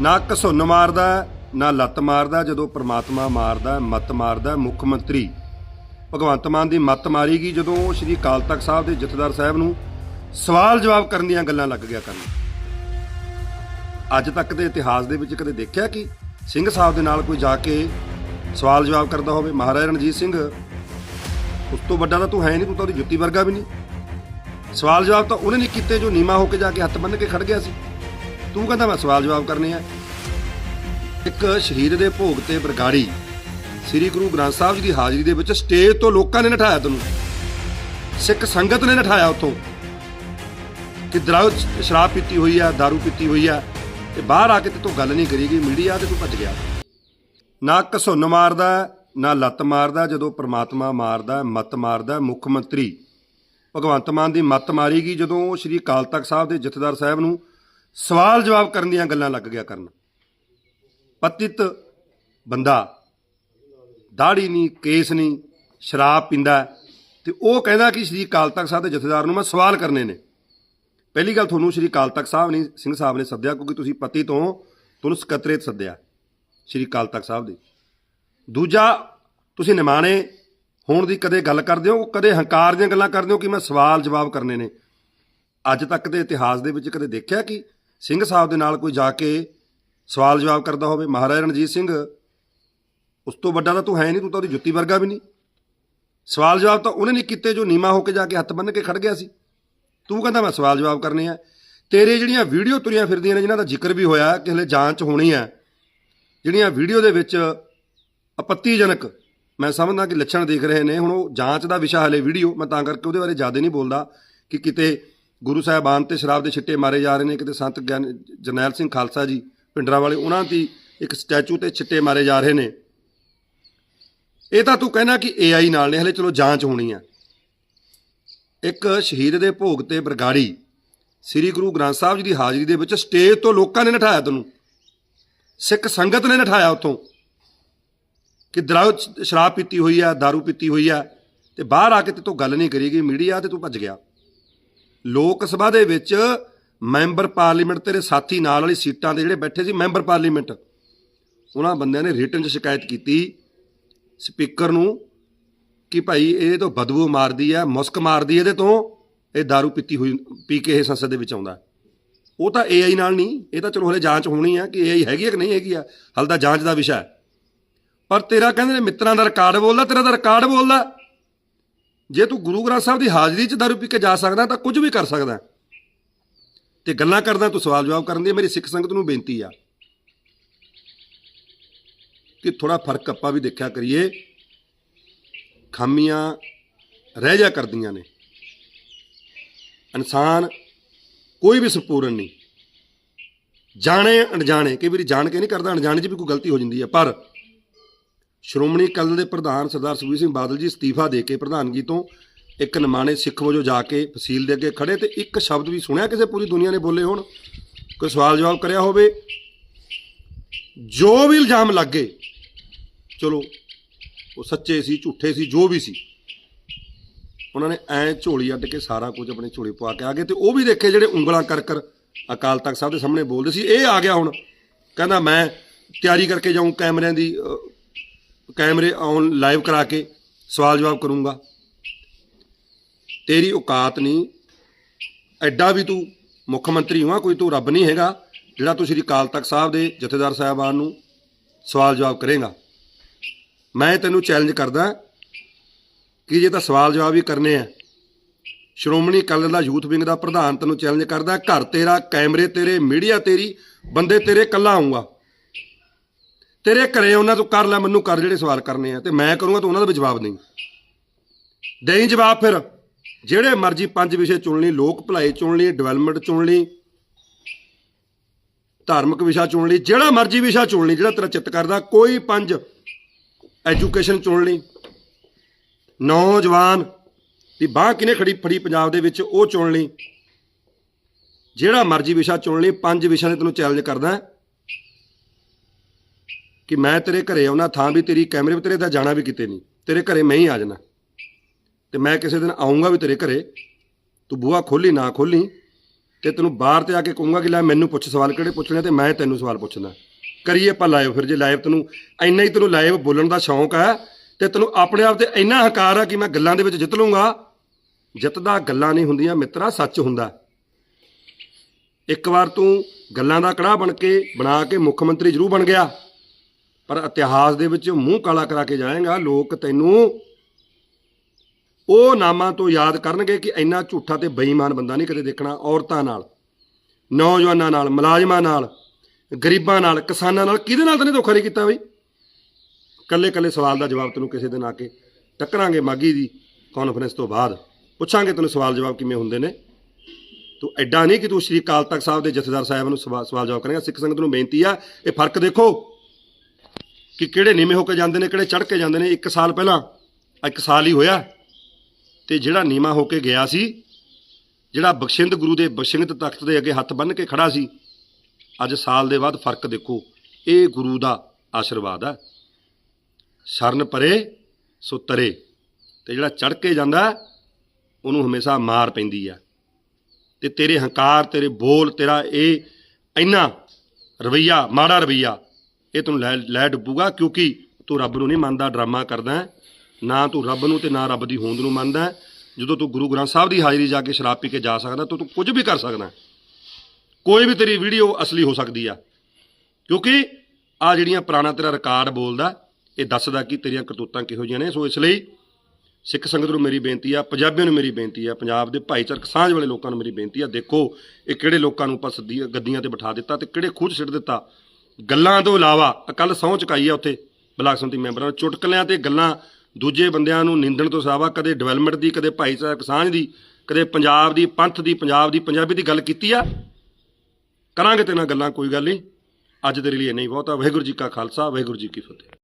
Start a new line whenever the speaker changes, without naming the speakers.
ਨਾ ਘਸੁੰਨ ਮਾਰਦਾ, ਨਾ ਲੱਤ ਮਾਰਦਾ, ਜਦੋਂ ਪ੍ਰਮਾਤਮਾ ਮਾਰਦਾ, ਮੱਤ ਮਾਰਦਾ, ਮੁੱਖ ਮੰਤਰੀ। ਭਗਵੰਤ ਮਾਨ ਦੀ ਮੱਤ ਮਾਰੀ ਗਈ ਜਦੋਂ ਉਹ ਸ਼੍ਰੀ ਅਕਾਲ ਤਖਤ ਸਾਹਿਬ ਦੇ ਜਥੇਦਾਰ ਸਾਹਿਬ ਨੂੰ ਸਵਾਲ ਜਵਾਬ ਕਰਨ ਦੀਆਂ ਗੱਲਾਂ ਲੱਗ ਗਿਆ ਕਰਨ। ਅੱਜ ਤੱਕ ਦੇ ਇਤਿਹਾਸ ਦੇ ਵਿੱਚ ਕਦੇ ਦੇਖਿਆ ਕਿ ਸਿੰਘ ਸਾਹਿਬ ਦੇ ਨਾਲ ਕੋਈ ਜਾ ਕੇ ਸਵਾਲ ਜਵਾਬ ਕਰਦਾ ਹੋਵੇ? ਮਹਾਰਾਜਾ ਰਣਜੀਤ ਸਿੰਘ, ਉਸ ਤੋਂ ਵੱਡਾ ਤਾਂ ਤੂੰ ਹੈ ਨਹੀਂ, ਤੂੰ ਤਾਂ ਉਹਦੀ ਜੁੱਤੀ ਵਰਗਾ ਵੀ ਨਹੀਂ। ਸਵਾਲ ਜਵਾਬ ਤਾਂ ਉਹਨੇ ਨਹੀਂ ਕੀਤੇ ਜੋ ਨੀਮਾ ਹੋ ਕੇ ਜਾ ਕੇ ਹੱਥ ਬੰਨ੍ਹ ਕੇ ਖੜ ਗਿਆ ਸੀ। ਤੂੰ ਕਹਿੰਦਾ ਮੈਂ ਸਵਾਲ ਜਵਾਬ ਕਰਨੇ ਆ ਇੱਕ ਸ਼ਹੀਦ ਦੇ ਭੋਗ ਤੇ ਬਰਗਾੜੀ ਸ੍ਰੀ ਗੁਰੂ ਗ੍ਰੰਥ ਸਾਹਿਬ ਜੀ ਦੀ ਹਾਜ਼ਰੀ ਦੇ ਵਿੱਚ ਸਟੇਜ ਤੋਂ ਲੋਕਾਂ ਨੇ ਨਠਾਇਆ ਤੈਨੂੰ। ਸਿੱਖ ਸੰਗਤ ਨੇ ਨਠਾਇਆ ਉੱਥੋਂ। ਕਿ ਦਰਾਉ ਸ਼ਰਾਬ ਪੀਤੀ ਹੋਈ ਆ, दारू ਪੀਤੀ ਹੋਈ ਆ, ਤੇ ਬਾਹਰ ਆ ਕੇ ਤੇ ਤੂੰ ਗੱਲ ਨਹੀਂ ਕਰੀਗੀ ਮੀਡੀਆ ਤੇ ਤੂੰ ਭੱਜ ਗਿਆ। ਨਾ ਘਸੁੰਨ ਮਾਰਦਾ, ਨਾ ਲੱਤ ਮਾਰਦਾ, ਜਦੋਂ ਪ੍ਰਮਾਤਮਾ ਮਾਰਦਾ, ਮੱਤ ਮਾਰਦਾ, ਮੁੱਖ ਮੰਤਰੀ ਭਗਵੰਤ ਮਾਨ ਦੀ ਮੱਤ ਮਾਰੀਗੀ ਜਦੋਂ ਸ਼੍ਰੀ ਅਕਾਲ ਤਖਤ ਸਾਹਿਬ ਦੇ ਜਥੇਦਾਰ ਸਾਹਿਬ ਨੂੰ ਸਵਾਲ ਜਵਾਬ ਕਰਨ ਦੀਆਂ ਗੱਲਾਂ ਲੱਗ ਗਿਆ ਕਰਨ। ਪਤਿਤ ਬੰਦਾ ਦਾੜੀ ਨਹੀਂ ਕੇਸ ਨਹੀਂ ਸ਼ਰਾਬ ਪੀਂਦਾ ਹੈ, ਤੇ ਉਹ ਕਹਿੰਦਾ ਕਿ ਸ਼੍ਰੀ ਅਕਾਲ ਤਖਤ ਸਾਹਿਬ ਦੇ ਜਥੇਦਾਰ ਨੂੰ ਮੈਂ ਸਵਾਲ ਕਰਨੇ ਨੇ। ਪਹਿਲੀ ਗੱਲ ਤੁਹਾਨੂੰ ਸ਼੍ਰੀ ਅਕਾਲ ਤਖਤ ਸਾਹਿਬ ਨੇ ਸਿੰਘ ਸਾਹਿਬ ਨੇ ਸੱਦਿਆ ਕਿਉਂਕਿ ਤੁਸੀਂ ਪਤੀ ਤੋਂ ਤੁਹਾਨੂੰ ਸਕੱਤਰੇਤ ਸੱਦਿਆ ਸ਼੍ਰੀ ਅਕਾਲ ਤਖਤ ਸਾਹਿਬ ਦੇ। ਦੂਜਾ ਤੁਸੀਂ ਨਿਮਾਣੇ ਹੋਣ ਦੀ ਕਦੇ ਗੱਲ ਕਰਦੇ ਹੋ ਕਦੇ ਹੰਕਾਰ ਦੀਆਂ ਗੱਲਾਂ ਕਰਦੇ ਹੋ ਕਿ ਮੈਂ ਸਵਾਲ ਜਵਾਬ ਕਰਨੇ ਨੇ? ਅੱਜ ਤੱਕ ਦੇ ਇਤਿਹਾਸ ਦੇ ਵਿੱਚ ਕਦੇ ਦੇਖਿਆ ਕਿ ਸਿੰਘ ਸਾਹਿਬ ਦੇ ਨਾਲ ਕੋਈ ਜਾ ਕੇ ਸਵਾਲ ਜਵਾਬ ਕਰਦਾ ਹੋਵੇ, ਮਹਾਰਾਜਾ ਰਣਜੀਤ ਸਿੰਘ, ਉਸ ਤੋਂ ਵੱਡਾ ਤਾਂ ਤੂੰ ਹੈ ਨਹੀਂ, ਤੂੰ ਤਾਂ ਉਹਦੀ ਜੁੱਤੀ ਵਰਗਾ ਵੀ ਨਹੀਂ। ਸਵਾਲ ਜਵਾਬ ਤਾਂ ਉਹਨੇ ਨਹੀਂ ਕੀਤੇ ਜੋ ਨੀਮਾ ਹੋ ਕੇ ਜਾ ਕੇ ਹੱਥ ਬੰਨ੍ਹ ਕੇ ਖੜ ਗਿਆ ਸੀ। ਤੂੰ ਕਹਿੰਦਾ, ਮੈਂ ਸਵਾਲ ਜਵਾਬ ਕਰਨੇ ਆ। ਤੇਰੇ ਜਿਹੜੀਆਂ ਵੀਡੀਓ ਤੁਰੀਆਂ ਫਿਰਦੀਆਂ ਨੇ, ਜਿਨ੍ਹਾਂ ਦਾ ਜ਼ਿਕਰ ਵੀ ਹੋਇਆ ਕਿ ਹਲੇ ਜਾਂਚ ਹੋਣੀ ਹੈ ਜਿਹੜੀਆਂ ਵੀਡੀਓ ਦੇ ਵਿੱਚ ਆਪੱਤੀਜਨਕ ਮੈਂ ਸਮਝਦਾ ਕਿ ਲੱਛਣ ਦੇਖ ਰਹੇ ਨੇ, ਹੁਣ ਉਹ ਜਾਂਚ ਦਾ ਵਿਸ਼ਾ ਹਲੇ ਵੀਡੀਓ, ਮੈਂ ਤਾਂ ਕਰਕੇ ਉਹਦੇ ਬਾਰੇ ਜ਼ਿਆਦਾ ਨਹੀਂ ਬੋਲਦਾ ਕਿ ਕਿਤੇ ਗੁਰੂ ਸਾਹਿਬਾਨ ਤੇ ਸ਼ਰਾਬ ਦੇ ਛਿੱਟੇ ਮਾਰੇ ਜਾ ਰਹੇ ਨੇ। ਕਿਤੇ ਸੰਤ ਗਿਆਨ ਜਰਨੈਲ ਸਿੰਘ ਖਾਲਸਾ ਜੀ, ਪਿੰਡਰਾਂ ਵਾਲੇ, ਉਹਨਾਂ ਦੀ ਇੱਕ ਸਟੈਚੂ ਤੇ ਛਿੱਟੇ ਮਾਰੇ ਜਾ ਰਹੇ ਨੇ। ਇਹ ਤਾਂ ਤੂੰ ਕਹਿਣਾ ਕਿ AI ਨਾਲ ਨੇ, ਹਲੇ ਚਲੋ ਜਾਂਚ ਹੋਣੀ ਆ। ਇੱਕ ਸ਼ਹੀਦ ਦੇ ਭੋਗ ਤੇ ਬਰਗਾੜੀ, ਸ੍ਰੀ ਗੁਰੂ ਗ੍ਰੰਥ ਸਾਹਿਬ ਜੀ ਦੀ ਹਾਜ਼ਰੀ ਦੇ ਵਿੱਚ ਸਟੇਜ ਤੋਂ ਲੋਕਾਂ ਨੇ ਨਠਾਇਆ ਤੈਨੂੰ। ਸਿੱਖ ਸੰਗਤ ਨੇ ਨਠਾਇਆ ਉੱਥੋਂ ਕਿ ਦਰਾਉ ਸ਼ਰਾਬ ਪੀਤੀ ਹੋਈ ਆ दारू ਪੀਤੀ ਹੋਈ ਆ, ਤੇ ਬਾਹਰ ਆ ਕੇ ਤੇ ਤੂੰ ਗੱਲ ਨਹੀਂ ਕਰੀ ਗਈ, ਮੀਡੀਆ ਤੇ ਤੂੰ ਭੱਜ ਗਿਆ। ਲੋਕ ਸਭਾ ਦੇ ਵਿੱਚ ਮੈਂਬਰ ਪਾਰਲੀਮੈਂਟ ਤੇਰੇ ਸਾਥੀ ਨਾਲ ਵਾਲੀ ਸੀਟਾਂ ਤੇ ਜਿਹੜੇ ਬੈਠੇ ਸੀ, ਮੈਂਬਰ ਪਾਰਲੀਮੈਂਟ। ਉਹਨਾਂ ਬੰਦਿਆਂ ਨੇ ਰਿਟਨ 'ਚ ਸ਼ਿਕਾਇਤ ਕੀਤੀ ਸਪੀਕਰ ਨੂੰ ਕਿ ਭਾਈ ਇਹ ਤਾਂ ਬਦਬੂ ਮਾਰਦੀ ਆ, ਮੁਸਕ ਮਾਰਦੀ ਇਹਦੇ ਤੋਂ, ਇਹ दारू ਪੀਤੀ ਹੋਈ, ਪੀ ਕੇ ਇਹ ਸੰਸਦ ਦੇ ਵਿੱਚ ਆਉਂਦਾ। ਉਹ ਤਾਂ AI ਨਾਲ ਨਹੀਂ, ਇਹ ਤਾਂ ਚਲੋ ਹਲੇ ਜਾਂਚ ਹੋਣੀ ਆ ਕਿ AI ਹੈਗੀ ਆ ਕਿ ਨਹੀਂ ਹੈਗੀ ਆ, ਹਲ ਤਾਂ ਜਾਂਚ ਦਾ ਵਿਸ਼ਾ ਹੈ। ਪਰ ਤੇਰਾ ਕਹਿੰਦੇ ਨੇ ਮਿੱਤਰਾਂ ਦਾ ਰਿਕਾਰਡ ਬੋਲਦਾ, ਤੇਰਾ ਤਾਂ ਰਿਕਾਰਡ ਬੋਲਦਾ। ਜੇ ਤੂੰ ਗੁਰੂ ਗ੍ਰੰਥ ਸਾਹਿਬ ਦੀ ਹਾਜ਼ਰੀ 'ਚ ਦਾਰੂ ਪੀ ਕੇ ਜਾ ਸਕਦਾ ਤਾਂ ਕੁਝ ਵੀ ਕਰ ਸਕਦਾ। ਤੇ ਗੱਲਾਂ ਕਰਦਾ, ਤੂੰ ਸਵਾਲ ਜਵਾਬ ਕਰਨ ਦੀ ਮੇਰੀ ਸਿੱਖ ਸੰਗਤ ਨੂੰ ਬੇਨਤੀ ਆ। ਕਿ ਥੋੜਾ ਫ਼ਰਕ ਆਪਾਂ ਵੀ ਦੇਖਿਆ ਕਰੀਏ। ਖਾਮੀਆਂ ਰਹਿ ਜਾ ਕਰਦੀਆਂ ਨੇ। ਇਨਸਾਨ ਕੋਈ ਵੀ ਸੰਪੂਰਨ ਨਹੀਂ। ਜਾਣੇ ਅਣਜਾਣੇ, ਕਈ ਵਾਰੀ ਜਾਣ ਕੇ ਨਹੀਂ ਕਰਦਾ, ਅਣਜਾਣੇ 'ਚ ਵੀ ਕੋਈ ਗਲਤੀ ਹੋ ਜਾਂਦੀ ਹੈ ਪਰ ਸ਼੍ਰੋਮਣੀ ਅਕਾਲੀ ਦਲ ਦੇ ਪ੍ਰਧਾਨ ਸਰਦਾਰ ਸੁਖਬੀਰ ਸਿੰਘ ਬਾਦਲ ਜੀ ਅਸਤੀਫਾ ਦੇ ਕੇ ਪ੍ਰਧਾਨਗੀ ਤੋਂ ਇੱਕ ਨਿਮਾਣੇ ਸਿੱਖ ਵਜੋਂ ਜਾ ਕੇ ਫਸੀਲ ਦੇ ਅੱਗੇ ਖੜੇ ਤੇ ਇੱਕ ਸ਼ਬਦ ਵੀ ਸੁਣਿਆ ਕਿਸੇ ਪੂਰੀ ਦੁਨੀਆ ਨੇ ਬੋਲੇ ਹੋਣ? ਕੋਈ ਸਵਾਲ ਜਵਾਬ ਕਰਿਆ ਹੋਵੇ? ਜੋ ਵੀ ਇਲਜ਼ਾਮ ਲੱਗੇ, ਚਲੋ, ਉਹ ਸੱਚੇ ਸੀ, ਝੂਠੇ ਸੀ, ਜੋ ਵੀ ਸੀ, ਉਹਨਾਂ ਨੇ ਐ ਝੋਲੀ ਅੱਡ ਕੇ ਸਾਰਾ ਕੁਝ ਆਪਣੇ ਝੋਲੀ ਪਵਾ ਕੇ ਆ ਗਏ ਤੇ ਉਹ ਵੀ ਦੇਖੇ ਜਿਹੜੇ ਉਂਗਲਾਂ ਕਰ ਕਰ ਅਕਾਲ ਤਖਤ ਸਾਹਿਬ ਦੇ ਸਾਹਮਣੇ ਬੋਲਦੇ ਸੀ, ਇਹ ਆ ਗਿਆ ਹੁਣ। ਕਹਿੰਦਾ ਮੈਂ ਤਿਆਰੀ ਕਰਕੇ ਜਾਊਂ ਕੈਮਰਿਆਂ ਦੀ ਕੈਮਰੇ ਆਨ ਲਾਈਵ ਕਰਾ ਕੇ ਸਵਾਲ ਜਵਾਬ ਕਰੂੰਗਾ। ਤੇਰੀ ਔਕਾਤ ਨਹੀਂ। ਐਡਾ ਵੀ ਤੂੰ ਮੁੱਖ ਮੰਤਰੀ ਹੋਆ ਕੋਈ ਤੂੰ ਰੱਬ ਨਹੀਂ ਹੈਗਾ, ਜਿਹੜਾ ਤੂੰ ਸ਼੍ਰੀ ਅਕਾਲ ਤਖਤ ਸਾਹਿਬ ਦੇ ਜਥੇਦਾਰ ਸਾਹਿਬਾਨ ਨੂੰ ਸਵਾਲ ਜਵਾਬ ਕਰੇਗਾ। ਮੈਂ ਤੈਨੂੰ ਚੈਲੰਜ ਕਰਦਾ ਕਿ ਜੇ ਤਾਂ ਸਵਾਲ ਜਵਾਬ ਹੀ ਕਰਨੇ ਆ, ਸ਼੍ਰੋਮਣੀ ਅਕਾਲੀ ਦਲ ਦਾ ਯੂਥ ਵਿੰਗ ਦਾ ਪ੍ਰਧਾਨ ਤੈਨੂੰ ਚੈਲੰਜ ਕਰਦਾ, ਘਰ ਤੇਰਾ, ਕੈਮਰੇ ਤੇਰੇ ਮੀਡੀਆ ਤੇਰੀ, ਬੰਦੇ ਤੇਰੇ ਕੱਲਾ ਆਉਂਗਾ ਤੇਰੇ ਘਰੇ ਉਹਨਾਂ ਤੋਂ ਕਰ ਲੈ, ਮੈਨੂੰ ਕਰ ਜਿਹੜੇ ਸਵਾਲ ਕਰਨੇ ਆ, ਤੇ ਮੈਂ ਕਰੂੰਗਾ ਤਾਂ ਉਹਨਾਂ ਦਾ ਵੀ ਜਵਾਬ ਨਹੀਂ ਦੇਈ ਜਵਾਬ ਫਿਰ। ਜਿਹੜੇ ਮਰਜ਼ੀ ਪੰਜ ਵਿਸ਼ੇ ਚੁਣ ਲਈ, ਲੋਕ ਭਲਾਈ ਚੁਣ ਲਈ ਡਿਵੈਲਪਮੈਂਟ ਚੁਣ ਲਈ, ਧਾਰਮਿਕ ਵਿਸ਼ਾ ਚੁਣ ਲਈ, ਜਿਹੜਾ ਮਰਜ਼ੀ ਵਿਸ਼ਾ ਚੁਣ ਲਈ, ਜਿਹੜਾ ਤੇਰਾ ਚਿੱਤ ਕਰਦਾ, ਕੋਈ ਪੰਜ ਐਜੂਕੇਸ਼ਨ ਚੁਣ ਲਈ। ਨੌਜਵਾਨ ਦੀ ਬਾਹ ਕਿਨੇ ਖੜੀ ਫੜੀ ਪੰਜਾਬ ਦੇ ਵਿੱਚ, ਉਹ ਚੁਣ ਲਈ। ਜਿਹੜਾ ਮਰਜ਼ੀ ਵਿਸ਼ਾ ਚੁਣ ਲਈ, ਪੰਜ ਵਿਸ਼ਿਆਂ ਨੇ ਤੈਨੂੰ ਚੈਲੰਜ ਕਰਦਾ। ਕਿ ਮੈਂ ਤੇਰੇ ਘਰੇ ਆਉਣਾ, ਥਾਂ ਵੀ ਤੇਰੀ, ਕੈਮਰੇ ਵੀ ਤੇਰੇ ਦਾ ਜਾਣਾ ਵੀ ਕਿਤੇ ਨਹੀਂ। ਤੇਰੇ ਘਰੇ ਮੈਂ ਹੀ ਆ ਜਾਣਾ। ਤੇ ਮੈਂ ਕਿਸੇ ਦਿਨ ਆਉਂਗਾ ਵੀ ਤੇਰੇ ਘਰੇ। ਤੂੰ ਬੂਹਾ ਖੋਲੀ ਨਾ ਖੋਲੀ ਤੇ ਤੈਨੂੰ ਬਾਹਰ ਤੇ ਆ ਕੇ ਕਹੂੰਗਾ ਕਿ ਲੈ ਮੈਨੂੰ ਪੁੱਛ ਸਵਾਲ ਕਿਹੜੇ ਪੁੱਛਣੇ ਤੇ ਮੈਂ ਤੈਨੂੰ ਸਵਾਲ ਪੁੱਛਣਾ। ਕਰੀਏ ਆਪਾਂ ਲਾਈਵ ਫਿਰ ਜੇ ਲਾਈਵ ਤੈਨੂੰ ਇੰਨਾ ਹੀ ਤੈਨੂੰ ਲਾਈਵ ਬੋਲਣ ਦਾ ਸ਼ੌਂਕ ਹੈ ਤੇ ਤੈਨੂੰ ਆਪਣੇ ਆਪ ਤੇ ਇੰਨਾ ਹਕਾਰ ਆ ਕਿ ਮੈਂ ਗੱਲਾਂ ਦੇ ਵਿੱਚ ਜਿੱਤ ਲੂੰਗਾ ਜਿੱਤਦਾ ਗੱਲਾਂ ਨਹੀਂ ਹੁੰਦੀਆਂ, ਮਿੱਤਰਾ, ਸੱਚ ਹੁੰਦਾ। ਇੱਕ ਵਾਰ ਤੂੰ ਗੱਲਾਂ ਦਾ ਕੜਾਹ ਬਣ ਕੇ, ਬਣਾ ਕੇ ਮੁੱਖ ਮੰਤਰੀ ਜ਼ਰੂਰ ਬਣ ਗਿਆ। ਪਰ ਇਤਿਹਾਸ ਦੇ ਵਿੱਚ ਮੂੰਹ ਕਾਲਾ ਕਰਾ ਕੇ ਜਾਏਗਾ, ਲੋਕ ਤੈਨੂੰ ਉਹ ਨਾਮਾਂ ਤੋਂ ਯਾਦ ਕਰਨਗੇ ਕਿ ਇੰਨਾ ਝੂਠਾ ਤੇ ਬੇਈਮਾਨ ਬੰਦਾ ਨਹੀਂ ਕਦੇ ਦੇਖਣਾ, ਔਰਤਾਂ ਨਾਲ, ਨੌਜਵਾਨਾਂ ਨਾਲ, ਮੁਲਾਜ਼ਮਾਂ ਨਾਲ, ਗਰੀਬਾਂ ਨਾਲ, ਕਿਸਾਨਾਂ ਨਾਲ, ਕਿਹਦੇ ਨਾਲ ਤੈਨੇ ਧੋਖਾ ਨਹੀਂ ਕੀਤਾ ਬਈ? ਕੱਲੇ ਕੱਲੇ ਸਵਾਲ ਦਾ ਜਵਾਬ ਤੈਨੂੰ ਕਿਸੇ ਦਿਨ ਆ ਕੇ ਟੱਕਰਾਂਗੇ ਮਾਗੀ ਦੀ ਕਾਨਫਰੰਸ ਤੋਂ ਬਾਅਦ। ਪੁੱਛਾਂਗੇ ਤੈਨੂੰ ਸਵਾਲ ਜਵਾਬ ਕਿਵੇਂ ਹੁੰਦੇ ਨੇ। ਤੂੰ ਐਡਾ ਨਹੀਂ ਕਿ ਤੂੰ ਸ਼੍ਰੀ ਅਕਾਲ ਤਖਤ ਸਾਹਿਬ ਦੇ ਜਥੇਦਾਰ ਸਾਹਿਬ ਨੂੰ ਸਵਾ- ਸਵਾਲ ਜਵਾਬ ਕਰੇਗਾ। ਸਿੱਖ ਸੰਗਤ ਨੂੰ ਬੇਨਤੀ ਆ, ਇਹ ਫ਼ਰਕ ਦੇਖੋ। ਕਿ ਕਿਹੜੇ ਨੀਵੇਂ ਹੋ ਕੇ ਜਾਂਦੇ ਨੇ, ਕਿਹੜੇ ਚੜ੍ਹ ਕੇ ਜਾਂਦੇ ਨੇ, ਇੱਕ ਸਾਲ ਪਹਿਲਾਂ ਇੱਕ ਸਾਲ ਹੀ ਹੋਇਆ। ਤੇ ਜਿਹੜਾ ਨੀਵਾਂ ਹੋ ਕੇ ਗਿਆ ਸੀ, ਜਿਹੜਾ ਬਖਸ਼ਿੰਦ ਗੁਰੂ ਦੇ ਬਖਸ਼ਿੰਦ ਤਖਤ ਦੇ ਅੱਗੇ ਹੱਥ ਬੰਨ੍ਹ ਕੇ ਖੜਾ ਸੀ, ਅੱਜ ਸਾਲ ਦੇ ਬਾਅਦ ਫ਼ਰਕ ਦੇਖੋ, ਇਹ ਗੁਰੂ ਦਾ ਆਸ਼ੀਰਵਾਦ ਆ। ਸ਼ਰਨ ਪਰੇ, ਸੋ ਤਰੇ। ਤੇ ਜਿਹੜਾ ਚੜ ਕੇ ਜਾਂਦਾ, ਉਹਨੂੰ ਹਮੇਸ਼ਾ ਮਾਰ ਪੈਂਦੀ ਆ। ਤੇ ਤੇਰੇ ਹੰਕਾਰ, ਤੇਰੇ ਬੋਲ, ਤੇਰਾ ਇਹ ਇੰਨਾ ਰਵਈਆ, ਮਾੜਾ ਰਵਈਆ ਇਹ ਤੈਨੂੰ ਲੈ ਲੈ ਡੁੱਬੂਗਾ ਕਿਉਂਕਿ ਤੂੰ ਰੱਬ ਨੂੰ ਨਹੀਂ ਮੰਨਦਾ, ਡਰਾਮਾ ਕਰਦਾ ਨਾ ਤੂੰ ਰੱਬ ਨੂੰ ਤੇ ਨਾ ਰੱਬ ਦੀ ਹੋਂਦ ਨੂੰ ਮੰਨਦਾ ਜਦੋਂ ਤੂੰ ਗੁਰੂ ਗ੍ਰੰਥ ਸਾਹਿਬ ਦੀ ਹਾਜ਼ਰੀ ਜਾ ਕੇ ਸ਼ਰਾਬ ਪੀ ਕੇ ਜਾ ਸਕਦਾ ਤਾਂ ਤੂੰ ਕੁਝ ਵੀ ਕਰ ਸਕਦਾ ਕੋਈ ਵੀ ਤੇਰੀ ਵੀਡੀਓ ਅਸਲੀ ਹੋ ਸਕਦੀ ਆ। ਕਿਉਂਕਿ ਆ ਜਿਹੜੀਆਂ ਪੁਰਾਣਾ ਤੇਰਾ ਰਿਕਾਰਡ ਬੋਲਦਾ, ਇਹ ਦੱਸਦਾ ਕਿ ਤੇਰੀਆਂ ਕਰਤੂਤਾਂ ਕਿਹੋ ਜਿਹੀਆਂ ਨੇ। ਸੋ ਇਸ ਲਈ ਸਿੱਖ ਸੰਗਤ ਨੂੰ ਮੇਰੀ ਬੇਨਤੀ ਆ, ਪੰਜਾਬੀਆਂ ਨੂੰ ਮੇਰੀ ਬੇਨਤੀ ਆ, ਪੰਜਾਬ ਦੇ ਭਾਈਚਾਰਕ ਸਾਂਝ ਵਾਲੇ ਲੋਕਾਂ ਨੂੰ ਮੇਰੀ ਬੇਨਤੀ ਆ, ਦੇਖੋ ਇਹ ਕਿਹੜੇ ਲੋਕਾਂ ਨੂੰ ਆਪਾਂ ਸੱਦੀ ਗੱਦੀਆਂ ਤੇ ਬਿਠਾ ਦਿੱਤਾ ਤੇ ਕਿਹੜੇ ਖੂਜ ਸਿੱਟ ਦਿੱਤਾ। ਗੱਲਾਂ ਤੋਂ ਇਲਾਵਾ ਕੱਲ ਸਹੁੰ ਚੁਕਾਈ ਆ ਉੱਥੇ, ਬਲਾਕ ਸੰਮਤੀ ਮੈਂਬਰਾਂ ਨੂੰ ਚੁਟਕਲਿਆਂ ਤੇ ਗੱਲਾਂ, ਦੂਜੇ ਬੰਦਿਆਂ ਨੂੰ ਨਿੰਦਣ ਤੋਂ ਇਲਾਵਾ ਕਦੇ ਡਿਵੈਲਪਮੈਂਟ ਦੀ, ਕਦੇ ਭਾਈਚਾਰਕ ਸਾਂਝ ਦੀ, ਕਦੇ ਪੰਜਾਬ ਦੀ, ਪੰਥ ਦੀ, ਪੰਜਾਬ ਦੀ, ਪੰਜਾਬੀ ਦੀ ਗੱਲ ਕੀਤੀ ਆ? ਕਰਾਂਗੇ ਤੇ ਨਾਲ ਗੱਲਾਂ, ਕੋਈ ਗੱਲ ਨਹੀਂ। ਅੱਜ ਦੇ ਲਈ ਇੰਨਾ ਹੀ ਬਹੁਤ ਆ। ਵਾਹਿਗੁਰੂ ਜੀ ਕਾ ਖਾਲਸਾ, ਵਾਹਿਗੁਰੂ ਜੀ ਕੀ ਫਤਿਹ।